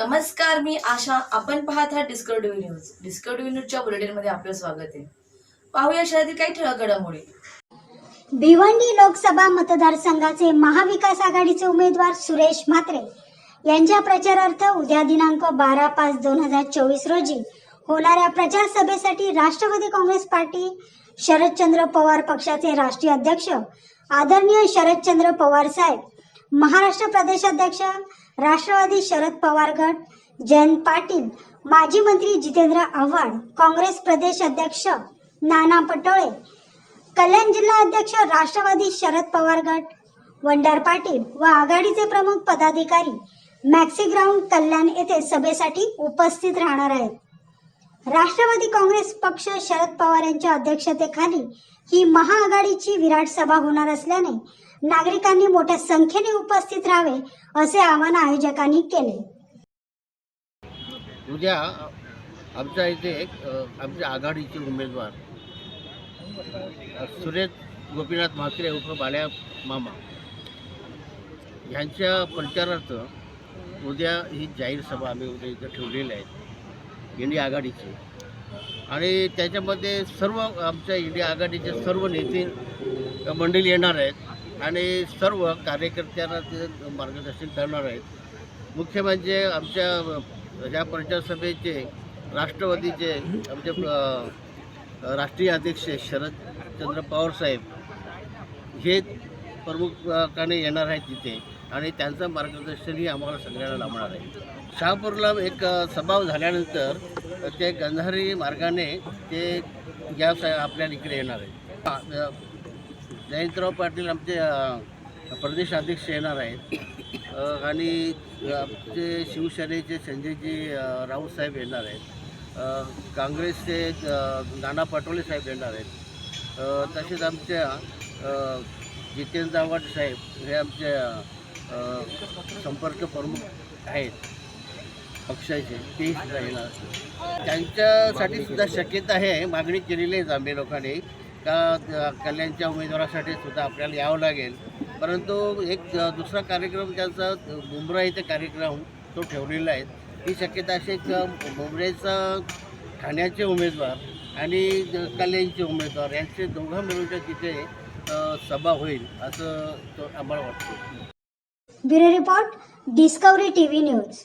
नमस्कार मी आशा. आपण पाहत आहात डिस्कवरी न्यूज डिस्कवरी न्यूजच्या बुलेटिनमध्ये आपलं स्वागत आहे. पाहूया शहरातील काही ठळक घडामोडी. भिवंडी लोकसभा मतदारसंघाचे महाविकास आघाडीचे उमेदवार सुरेश म्हात्रे यांच्या प्रचारार्थ उद्या दिनांक बारा पाच दोन हजार चोवीस रोजी होणाऱ्या प्रचार सभेसाठी राष्ट्रवादी काँग्रेस पार्टी शरदचंद्र पवार पक्षाचे राष्ट्रीय अध्यक्ष आदरणीय शरदचंद्र पवार साहेब महाराष्ट्र प्रदेशाध्यक्ष राष्ट्रवादी शरद पवार गट जयंत पाटील माजी मंत्री जितेंद्र आव्हाड काँग्रेस प्रदेश अध्यक्ष नाना पटोळे कल्याण जिल्हा अध्यक्ष राष्ट्रवादी शरद पवार गट वंडार पाटील व आघाडीचे प्रमुख पदाधिकारी मॅक्सी ग्राउंड कल्याण येथे सभेसाठी उपस्थित राहणार आहेत. राष्ट्रवादी काँग्रेस पक्ष शरद पवार यांच्या अध्यक्षतेखाली ही महाआघाडीची विराट सभा होणार असल्याने नागरिकांनी मोठ्या संख्येने उपस्थित राहावे असे आवाहन आयोजकांनी केले. उद्या आमच्या इथे एक आमच्या आघाडीचे उमेदवार सुरेश गोपीनाथ म्हात्रे उर्फ बाल्या मामा. यांच्या प्रचारार्थ उद्या ही जाहीर सभा आम्ही उद्या इथं ठेवलेली आहे इंडिया आघाडीची. आणि त्याच्यामध्ये सर्व आमच्या इंडिया आघाडीचे सर्व नेते मंडळी येणार आहेत. आणि सर्व कार्यकर्त्यांना ते मार्गदर्शन करणार आहेत. मुख्य म्हणजे आमच्या ह्या प्रचार सभेचे राष्ट्रवादीचे आमचे राष्ट्रीय अध्यक्ष शरदचंद्र पवार साहेब हे प्रमुखाने येणार आहेत तिथे आणि त्यांचं मार्गदर्शनही आम्हाला सगळ्यांना लाभणार आहे. शहापूरला एक सभा झाल्यानंतर ते गंधारी मार्गाने ते या सा- आपल्या इकडे येणार आहे जयंतराव पाटील आमचे प्रदेश अध्यक्ष येणार आहेत. आणि आमचे शिवसेनेचे संजयजी राऊत साहेब येणार आहेत. काँग्रेसचे नाना पटोले साहेब येणार आहेत. तसेच आमच्या जितेंद्र आव्हाड साहेब हे आमचे संपर्क प्रमुख आहेत. पक्षाचे ते सुद्धा येणार. त्यांच्यासाठी सुद्धा शक्यता आहे मागणी केलेली आहे आम्ही लोकांनी का कल्याणच्या उमेदवारासाठी सुद्धा आपल्याला यावं लागेल. परंतु एक दुसरा कार्यक्रम त्यांचा बुमरा इथे कार्यक्रम तो ठेवलेला आहे. ही शक्यता अशी बुमरेचा की ठाण्याचे उमेदवार आणि कल्याणचे उमेदवार यांचे दोघं मिळून तिथे सभा होईल असं तो आम्हाला वाटतं. Bureau report Discovery TV news.